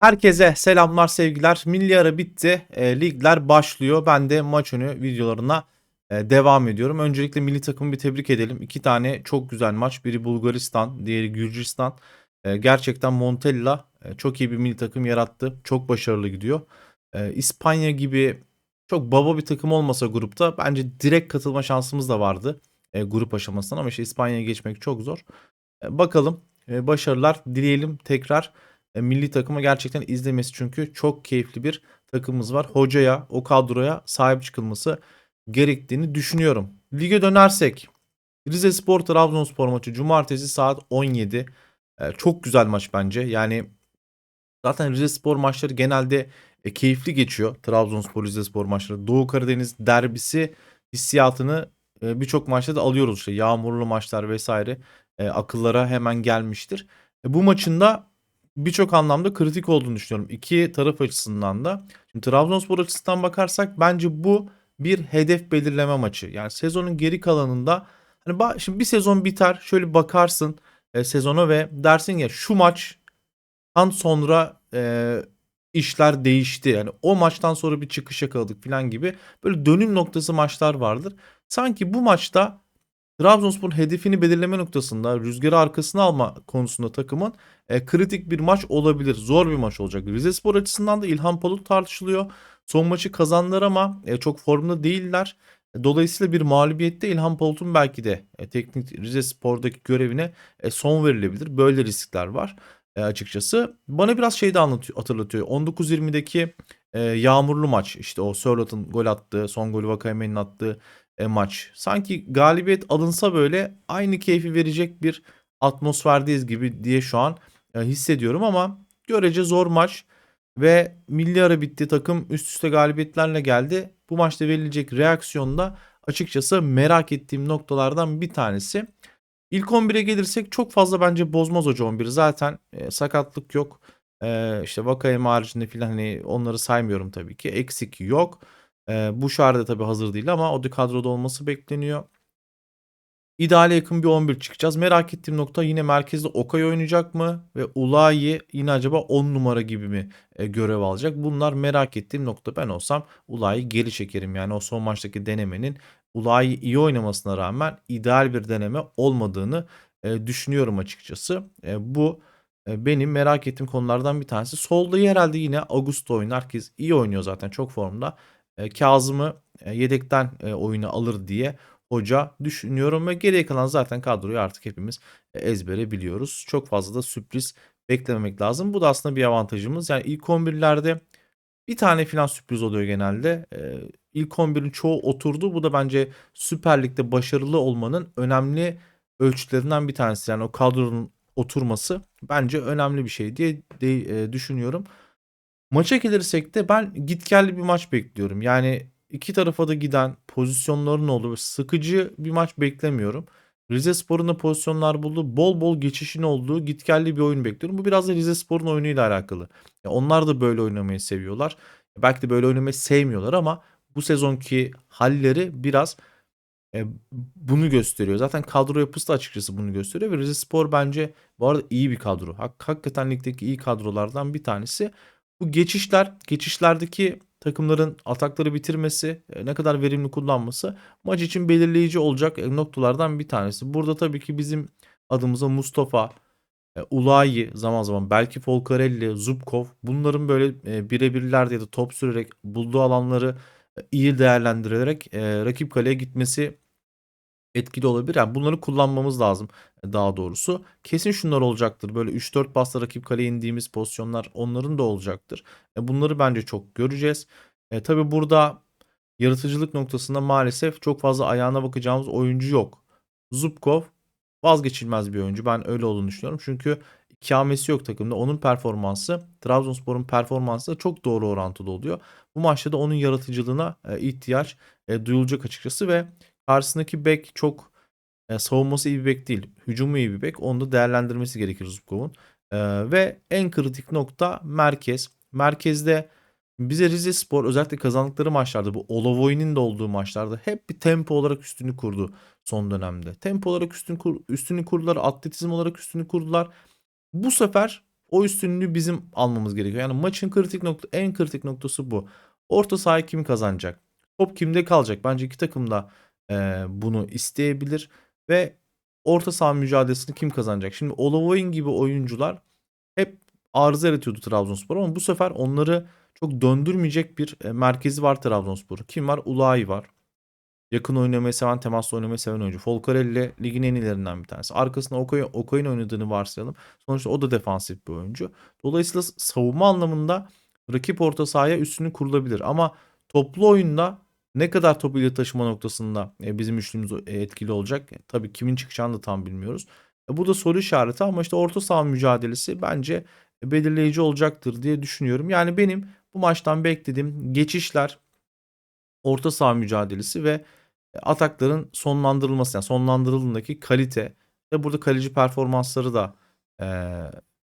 Herkese selamlar sevgiler. Milli ara bitti. E, ligler başlıyor. Ben de maç önü videolarına e, devam ediyorum. Öncelikle milli takımı bir tebrik edelim. İki tane çok güzel maç. Biri Bulgaristan, diğeri Gürcistan. E, gerçekten Montella e, çok iyi bir milli takım yarattı. Çok başarılı gidiyor. E, İspanya gibi çok baba bir takım olmasa grupta bence direkt katılma şansımız da vardı. E, grup aşamasından ama işte İspanya'ya geçmek çok zor. E, bakalım. E, başarılar dileyelim tekrar milli takımı gerçekten izlemesi çünkü çok keyifli bir takımımız var. Hocaya, o kadroya sahip çıkılması gerektiğini düşünüyorum. Lige dönersek Rize Spor Trabzonspor maçı cumartesi saat 17. E, çok güzel maç bence. Yani zaten Rize Spor maçları genelde e, keyifli geçiyor. Trabzonspor Rize Spor maçları. Doğu Karadeniz derbisi hissiyatını e, birçok maçta da alıyoruz. İşte yağmurlu maçlar vesaire e, akıllara hemen gelmiştir. E, bu maçın da birçok anlamda kritik olduğunu düşünüyorum. İki taraf açısından da. Şimdi Trabzonspor açısından bakarsak bence bu bir hedef belirleme maçı. Yani sezonun geri kalanında hani şimdi bir sezon biter şöyle bakarsın e, sezona ve dersin ya şu maçtan sonra e, işler değişti. Yani o maçtan sonra bir çıkış yakaladık falan gibi böyle dönüm noktası maçlar vardır. Sanki bu maçta Trabzonspor hedefini belirleme noktasında rüzgarı arkasına alma konusunda takımın e, kritik bir maç olabilir. Zor bir maç olacak. Rizespor açısından da İlhan Palut tartışılıyor. Son maçı kazandılar ama e, çok formda değiller. E, Dolayısıyla bir mağlubiyette İlhan Palut'un belki de e, teknik Rizespor'daki görevine e, son verilebilir. Böyle riskler var e, açıkçası. Bana biraz şey de anlatıyor, hatırlatıyor. 19-20'deki e, yağmurlu maç. İşte o Sörlot'un gol attığı, son golü Vakayemen'in attığı e, maç. Sanki galibiyet alınsa böyle aynı keyfi verecek bir atmosferdeyiz gibi diye şu an e, hissediyorum ama görece zor maç ve milli ara bitti takım üst üste galibiyetlerle geldi. Bu maçta verilecek reaksiyonda açıkçası merak ettiğim noktalardan bir tanesi. İlk 11'e gelirsek çok fazla bence bozmaz hoca 11 zaten e, sakatlık yok. E, işte Vakayeme haricinde filan hani onları saymıyorum tabii ki. Eksik yok. E, bu da tabii hazır değil ama o da kadroda olması bekleniyor. İdeale yakın bir 11 çıkacağız. Merak ettiğim nokta yine merkezde Okay oynayacak mı? Ve Ulayi yine acaba 10 numara gibi mi e, görev alacak? Bunlar merak ettiğim nokta. Ben olsam Ulayi geri çekerim. Yani o son maçtaki denemenin Ulayi iyi oynamasına rağmen ideal bir deneme olmadığını e, düşünüyorum açıkçası. E, bu benim merak ettiğim konulardan bir tanesi. Solda herhalde yine Augusto oynar. Herkes iyi oynuyor zaten çok formda. E, Kazım'ı e, yedekten e, oyuna alır diye hoca düşünüyorum ve geriye kalan zaten kadroyu artık hepimiz e, ezbere biliyoruz. Çok fazla da sürpriz beklememek lazım. Bu da aslında bir avantajımız. Yani ilk 11'lerde bir tane falan sürpriz oluyor genelde. Ee, ilk 11'in çoğu oturdu. Bu da bence Süper Lig'de başarılı olmanın önemli ölçütlerinden bir tanesi. Yani o kadronun oturması bence önemli bir şey diye e, düşünüyorum. Maça gelirsek de ben gitgelli bir maç bekliyorum. Yani iki tarafa da giden pozisyonların olduğu sıkıcı bir maç beklemiyorum. Rize Spor'un da pozisyonlar buldu. Bol bol geçişin olduğu gitgelli bir oyun bekliyorum. Bu biraz da Rize Spor'un oyunuyla alakalı. Ya onlar da böyle oynamayı seviyorlar. Belki de böyle oynamayı sevmiyorlar ama bu sezonki halleri biraz e, bunu gösteriyor. Zaten kadro yapısı da açıkçası bunu gösteriyor ve Rize Spor bence bu arada iyi bir kadro. Hak, hakikaten ligdeki iyi kadrolardan bir tanesi. Bu geçişler, geçişlerdeki takımların atakları bitirmesi, e, ne kadar verimli kullanması maç için belirleyici olacak e, noktalardan bir tanesi. Burada tabii ki bizim adımıza Mustafa, e, Ulayi zaman zaman belki Folcarelli, Zubkov bunların böyle birebirlerde ya da top sürerek bulduğu alanları iyi değerlendirerek rakip kaleye gitmesi etkili olabilir. Yani bunları kullanmamız lazım e, daha doğrusu. Kesin şunlar olacaktır. Böyle 3-4 pasla rakip kaleye indiğimiz pozisyonlar onların da olacaktır. E, bunları bence çok göreceğiz. E, tabii burada yaratıcılık noktasında maalesef çok fazla ayağına bakacağımız oyuncu yok. Zubkov vazgeçilmez bir oyuncu. Ben öyle olduğunu düşünüyorum. Çünkü ikamesi yok takımda. Onun performansı Trabzonspor'un performansıyla çok doğru orantılı oluyor. Bu maçta da onun yaratıcılığına e, ihtiyaç duyulacak açıkçası ve Karşısındaki bek çok e, savunması iyi bir bek değil. Hücumu iyi bir bek. Onu da değerlendirmesi gerekir Zubkov'un. E, ve en kritik nokta merkez. Merkezde bize Rize Spor özellikle kazandıkları maçlarda bu Olovoy'un de olduğu maçlarda hep bir tempo olarak üstünü kurdu son dönemde. Tempo olarak üstün kur, üstünü kurdular, atletizm olarak üstünü kurdular. Bu sefer O üstünlüğü bizim almamız gerekiyor. Yani maçın kritik nokta en kritik noktası bu. Orta sahayı kim kazanacak? Top kimde kalacak? Bence iki takım da e, bunu isteyebilir ve orta saha mücadelesini kim kazanacak? Şimdi Olovoyin gibi oyuncular hep arıza yaratıyordu Trabzonspor ama bu sefer onları çok döndürmeyecek bir e, merkezi var Trabzonspor'un. Kim var? Ulayi var. Yakın oynamayı seven, temasla oynamayı seven oyuncu. Folcarelli ligin en iyilerinden bir tanesi. Arkasında Okoy, Okoy'un oynadığını varsayalım. Sonuçta o da defansif bir oyuncu. Dolayısıyla savunma anlamında rakip orta sahaya üstünü kurulabilir. Ama toplu oyunda ne kadar topu ile taşıma noktasında e, bizim üçlümüz e, etkili olacak? E, tabii kimin çıkacağını da tam bilmiyoruz. Bu da soru işareti ama işte orta saha mücadelesi bence belirleyici olacaktır diye düşünüyorum. Yani benim bu maçtan beklediğim geçişler, orta saha mücadelesi ve atakların sonlandırılması yani sonlandırıldığındaki kalite ve burada kaleci performansları da e,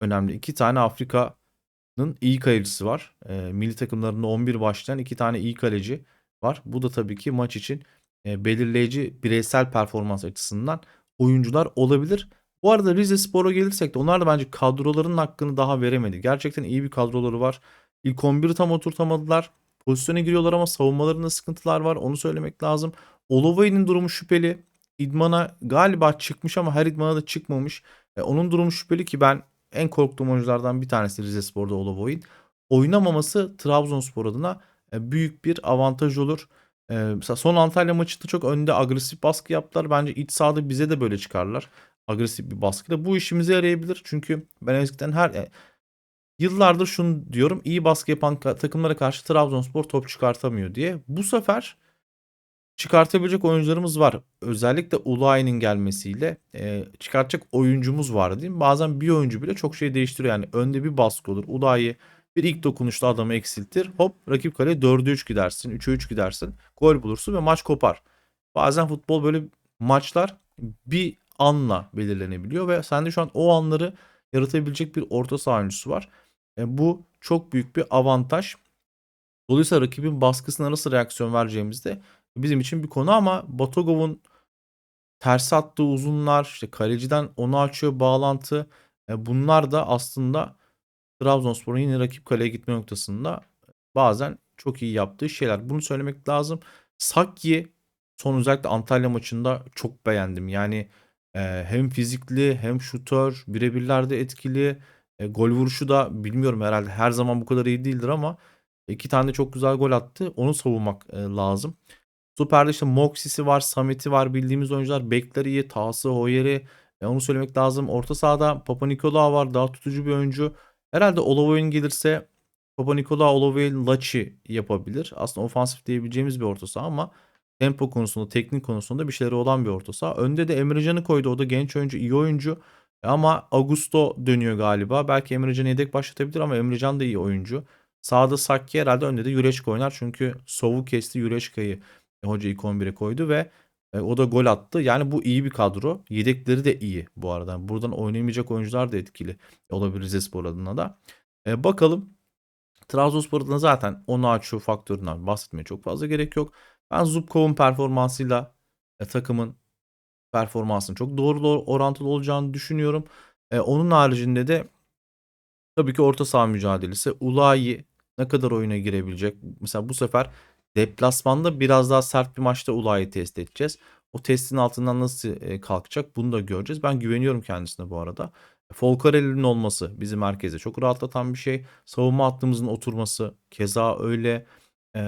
önemli. İki tane Afrika'nın iyi kalecisi var. E, milli takımlarında 11 başlayan iki tane iyi kaleci var. Bu da tabii ki maç için e, belirleyici bireysel performans açısından oyuncular olabilir. Bu arada Rize Spor'a gelirsek de onlar da bence kadrolarının hakkını daha veremedi. Gerçekten iyi bir kadroları var. İlk 11'i tam oturtamadılar. Pozisyona giriyorlar ama savunmalarında sıkıntılar var. Onu söylemek lazım. Olovay'ın durumu şüpheli. İdmana galiba çıkmış ama her idmana da çıkmamış. E, onun durumu şüpheli ki ben en korktuğum oyunculardan bir tanesi Rize Spor'da Olovay'ın. Oynamaması Trabzonspor adına büyük bir avantaj olur. E, mesela son Antalya maçında çok önde agresif baskı yaptılar. Bence iç sahada bize de böyle çıkarlar. Agresif bir baskıyla. Bu işimize yarayabilir. Çünkü ben eskiden her e, yıllardır şunu diyorum. iyi baskı yapan takımlara karşı Trabzonspor top çıkartamıyor diye. Bu sefer çıkartabilecek oyuncularımız var. Özellikle Ulayi'nin gelmesiyle e, çıkartacak oyuncumuz var değil? Bazen bir oyuncu bile çok şey değiştiriyor. Yani önde bir baskı olur. Ulayi bir ilk dokunuşla adamı eksiltir. Hop rakip kaleye 4'e 3 gidersin. 3'e 3 gidersin. Gol bulursun ve maç kopar. Bazen futbol böyle maçlar bir anla belirlenebiliyor ve sende şu an o anları yaratabilecek bir orta saha oyuncusu var. E, bu çok büyük bir avantaj. Dolayısıyla rakibin baskısına nasıl reaksiyon vereceğimizde bizim için bir konu ama Batogov'un ters attığı uzunlar, işte kaleciden onu açıyor bağlantı. E, bunlar da aslında Trabzonspor'un yine rakip kaleye gitme noktasında bazen çok iyi yaptığı şeyler. Bunu söylemek lazım. Sakyi son özellikle Antalya maçında çok beğendim. Yani e, hem fizikli hem şutör, birebirlerde etkili. E, gol vuruşu da bilmiyorum herhalde her zaman bu kadar iyi değildir ama iki tane çok güzel gol attı. Onu savunmak e, lazım. Süper'de işte Moxis'i var, Samet'i var bildiğimiz oyuncular. Bekleri iyi, Tahsı, Hoyer'i. E, onu söylemek lazım. Orta sahada Papa Nikola var. Daha tutucu bir oyuncu. Herhalde Olovoy'un gelirse Papa Nikola, Olovoy, Lachi yapabilir. Aslında ofansif diyebileceğimiz bir orta saha ama tempo konusunda, teknik konusunda bir şeyleri olan bir orta saha. Önde de Emrecan'ı koydu. O da genç oyuncu, iyi oyuncu. Ama Augusto dönüyor galiba. Belki Emrecan'ı yedek başlatabilir ama Emrecan da iyi oyuncu. Sağda Sakki herhalde önde de Yüreşka oynar. Çünkü Sov'u kesti Yüreşka'yı hoca ilk 11'e koydu ve e, o da gol attı. Yani bu iyi bir kadro. Yedekleri de iyi bu arada. Buradan oynayamayacak oyuncular da etkili olabilir Rizespor adına da. E, bakalım. Trabzonspor adına zaten Onaçu faktöründen bahsetmeye çok fazla gerek yok. Ben Zubkov'un performansıyla e, takımın performansının çok doğru orantılı olacağını düşünüyorum. E, onun haricinde de tabii ki orta saha mücadelesi. Ulayi ne kadar oyuna girebilecek? Mesela bu sefer deplasmanda biraz daha sert bir maçta Ula'yı test edeceğiz. O testin altından nasıl e, kalkacak bunu da göreceğiz. Ben güveniyorum kendisine bu arada. Folcarelli'nin olması bizi merkeze çok rahatlatan bir şey. Savunma hattımızın oturması keza öyle. E,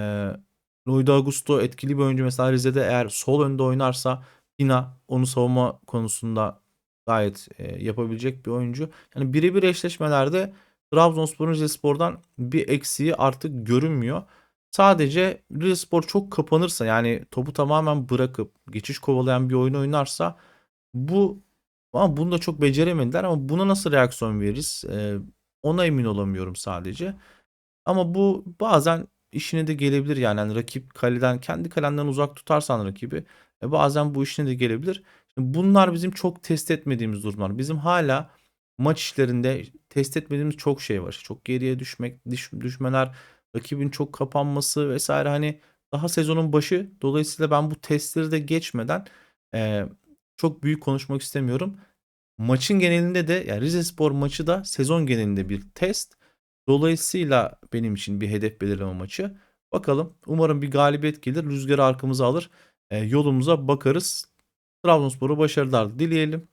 Lloyd Augusto etkili bir oyuncu. Mesela Rize'de eğer sol önde oynarsa Pina onu savunma konusunda gayet e, yapabilecek bir oyuncu. Yani birebir eşleşmelerde Trabzonspor'un Rizespor'dan bir eksiği artık görünmüyor. Sadece Rizespor çok kapanırsa yani topu tamamen bırakıp geçiş kovalayan bir oyun oynarsa bu ama bunu da çok beceremediler ama buna nasıl reaksiyon veririz? Ee, ona emin olamıyorum sadece. Ama bu bazen işine de gelebilir yani. yani rakip kaleden kendi kalenden uzak tutarsan rakibi e, bazen bu işine de gelebilir. Şimdi bunlar bizim çok test etmediğimiz durumlar. Bizim hala maç işlerinde test etmediğimiz çok şey var. Çok geriye düşmek, düş, düşmeler, rakibin çok kapanması vesaire hani daha sezonun başı. Dolayısıyla ben bu testleri de geçmeden e, çok büyük konuşmak istemiyorum. maçın genelinde de yani Rizespor maçı da sezon genelinde bir test. Dolayısıyla benim için bir hedef belirleme maçı. Bakalım umarım bir galibiyet gelir. Rüzgarı arkamıza alır. E, yolumuza bakarız. Trabzonspor'a başarılar dileyelim.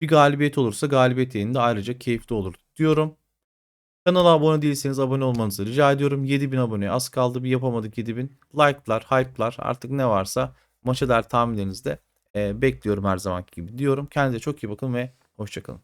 Bir galibiyet olursa galibiyet yayında ayrıca keyifli olur diyorum. Kanala abone değilseniz abone olmanızı rica ediyorum. 7000 abone az kaldı bir yapamadık 7000. Like'lar, hype'lar artık ne varsa maça dair tahminlerinizde e, bekliyorum her zamanki gibi diyorum. Kendinize çok iyi bakın ve hoşçakalın.